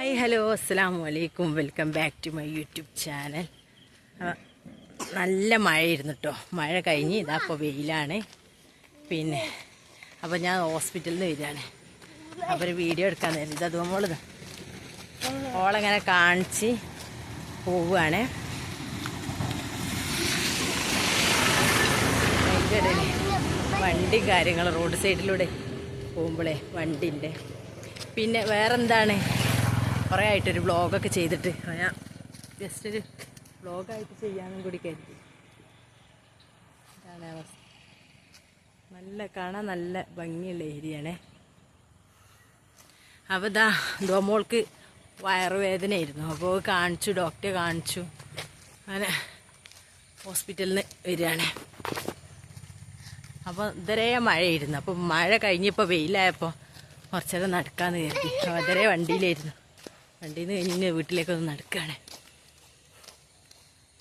Hi hello അസ്സാം വലൈക്കും welcome back to my YouTube channel നല്ല മഴയായിരുന്നു കേട്ടോ മഴ കഴിഞ്ഞ് ഇതാ ഇപ്പോൾ വെയിലാണ്. പിന്നെ അപ്പോൾ ഞാൻ ഹോസ്പിറ്റലിൽ നിന്ന് വരികയാണ്. അപ്പോൾ ഒരു വീഡിയോ എടുക്കാൻ നേരം. ഇത് അതുപോലെ ഓളങ്ങനെ കാണിച്ച് പോവുകയാണ്. വണ്ടി കാര്യങ്ങൾ റോഡ് സൈഡിലൂടെ പോകുമ്പോഴേ വണ്ടിന്റെ. പിന്നെ വേറെന്താണ്? കുറേ ആയിട്ടൊരു വ്ളോഗൊക്കെ ചെയ്തിട്ട്. ഞാൻ ജസ്റ്റ് ഒരു വ്ളോഗായിട്ട് ചെയ്യാനും കൂടി കരുതി. ഇതാണ് അവസ്ഥ. നല്ല കാണാൻ നല്ല ഭംഗിയുള്ള ഏരിയയാണേ അപ്പോൾ ഇതാ വേദന വയറുവേദനയായിരുന്നു. അപ്പോൾ കാണിച്ചു ഡോക്ടറെ കാണിച്ചു. അങ്ങനെ ഹോസ്പിറ്റലിൽ നിന്ന് വരികയാണ്. അപ്പോൾ ഇതരേ മഴയായിരുന്നു. അപ്പോൾ മഴ കഴിഞ്ഞപ്പോൾ വെയിലായപ്പോൾ കുറച്ചേരം നടക്കാമെന്ന് കരുതി. അപ്പോൾ ഇതരേ വണ്ടിയിലായിരുന്നു. വണ്ടിയിൽ നിന്ന് കഴിഞ്ഞ് വീട്ടിലേക്കൊന്ന് നടക്കുകയാണ്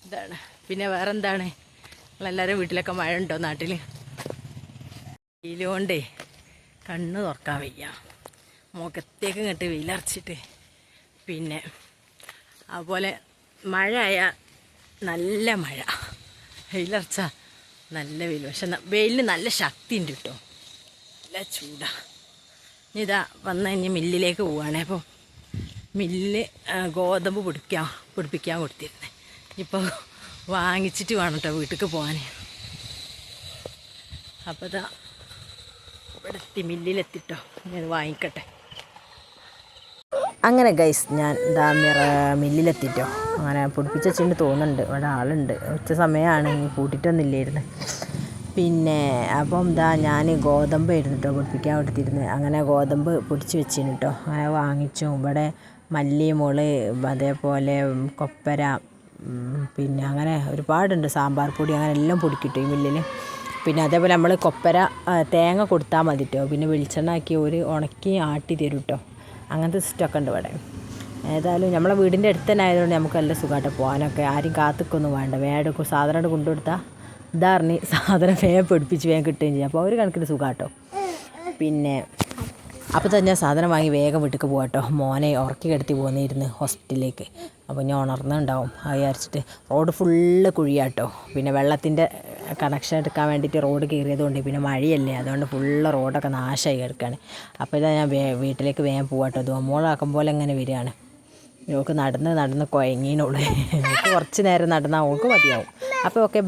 ഇതാണ്. പിന്നെ വേറെ എന്താണ് നിങ്ങളെല്ലാവരും വീട്ടിലൊക്കെ മഴ ഉണ്ടോ നാട്ടിൽ വെയിലുകൊണ്ടേ കണ്ണ് തുറക്കാൻ വയ്യ. മുഖത്തേക്ക് ഇങ്ങോട്ട് വെയിലറച്ചിട്ട് പിന്നെ അതുപോലെ മഴ ആയാൽ നല്ല മഴ. വെയിലറച്ച നല്ല വെയിൽ. പക്ഷെ വെയിലിന് നല്ല ശക്തി ഉണ്ട് കേട്ടോ. നല്ല ചൂടാ. ഇനി ഇതാ വന്ന് കഴിഞ്ഞ് മില്ലിലേക്ക് പോവുകയാണേ അപ്പോൾ മില്ലിൽ ആ, ഗോതമ്പ് പിടിക്കാൻ പൊടിപ്പിക്കാൻ കൊടുത്തിരുന്നത് ഇപ്പോൾ വാങ്ങിച്ചിട്ട് വേണം കേട്ടോ വീട്ടിലേക്ക് പോകാൻ അപ്പോൾ ഇതാ ഇവിടെ എത്തി മില്ലിലെത്തിട്ടോ. ഞാൻ വാങ്ങിക്കട്ടെ. അങ്ങനെ ഗൈസ് ഞാൻ ഇതാ മില്ലിലെത്തിട്ടോ. അങ്ങനെ പൊടിപ്പിച്ച തോന്നുന്നുണ്ട്. ഇവിടെ ആളുണ്ട്. ഉച്ച സമയമാണ് കൂട്ടിയിട്ടൊന്നുമില്ലായിരുന്നു പിന്നെ അപ്പം എന്താ ഞാൻ ഗോതമ്പ് ആയിരുന്നു കേട്ടോ പൊടിപ്പിക്കാൻ കൊടുത്തിരുന്നത് അങ്ങനെ ഗോതമ്പ് പൊടിച്ച് വെച്ചിരുന്നു കേട്ടോ അങ്ങനെ വാങ്ങിച്ചു. ഇവിടെ മല്ലി മുൾ അതേപോലെ കൊപ്പര പിന്നെ അങ്ങനെ ഒരുപാടുണ്ട്. സാമ്പാർ പൊടി അങ്ങനെ എല്ലാം പൊടിക്കിട്ടു ഈ മില്ലിൽ പിന്നെ അതേപോലെ നമ്മൾ കൊപ്പര തേങ്ങ കൊടുത്താൽ മതി കേട്ടോ പിന്നെ വെളിച്ചെണ്ണ ആക്കി ഒരു ഉണക്കി ആട്ടി തരും കേട്ടോ അങ്ങനത്തെ സിസ്റ്റമൊക്കെ ഉണ്ട് ഇവിടെ. ഏതായാലും നമ്മളെ വീടിന്റെ അടുത്ത് തന്നെ ആയതുകൊണ്ട് നമുക്ക് നല്ല സുഖമായിട്ട് പോകാനൊക്കെ. ആരും കാത്തിക്കൊന്നും വേണ്ട. വേഗം സാധനം കൊണ്ടുകൊടുത്താൽ ഇതാറിന് സാധനം വേഗം പിടിപ്പിച്ച് വേഗം കിട്ടുകയും ചെയ്യും. അപ്പോൾ ഒരു കണക്കിന് സുഖമാട്ടോ പിന്നെ അപ്പോൾ തന്നെ സാധനം വാങ്ങി വേഗം വീട്ടിൽ പോകാം കേട്ടോ മോനെ ഉറക്കി കിടത്തി പോന്നിരുന്ന് ഹോസ്പിറ്റലിലേക്ക്. അപ്പോൾ ഞാൻ ഉണർന്നുണ്ടാവും. അത് വിചാരിച്ചിട്ട് റോഡ് ഫുള്ള് കുഴിയാട്ടോ പിന്നെ വെള്ളത്തിന്റെ കണക്ഷൻ എടുക്കാൻ വേണ്ടിയിട്ട് റോഡ് കയറിയതുകൊണ്ട് പിന്നെ മഴയല്ലേ. അതുകൊണ്ട് ഫുള്ള് റോഡൊക്കെ നാശമായി കിടക്കുകയാണ് അപ്പോൾ ഇതാ ഞാൻ വേ വീട്ടിലേക്ക് വേഗം പോകാട്ടോ ദോമോളാക്കും പോലെ ഇങ്ങനെ വരികയാണ്. ഓൾക്ക് നടന്ന് നടന്ന് കുഴങ്ങീനുള്ളൂ കുറച്ച് നേരം നടന്നാൽ ഓൾക്ക് മതിയാവും. അപ്പോൾ ഓക്കെ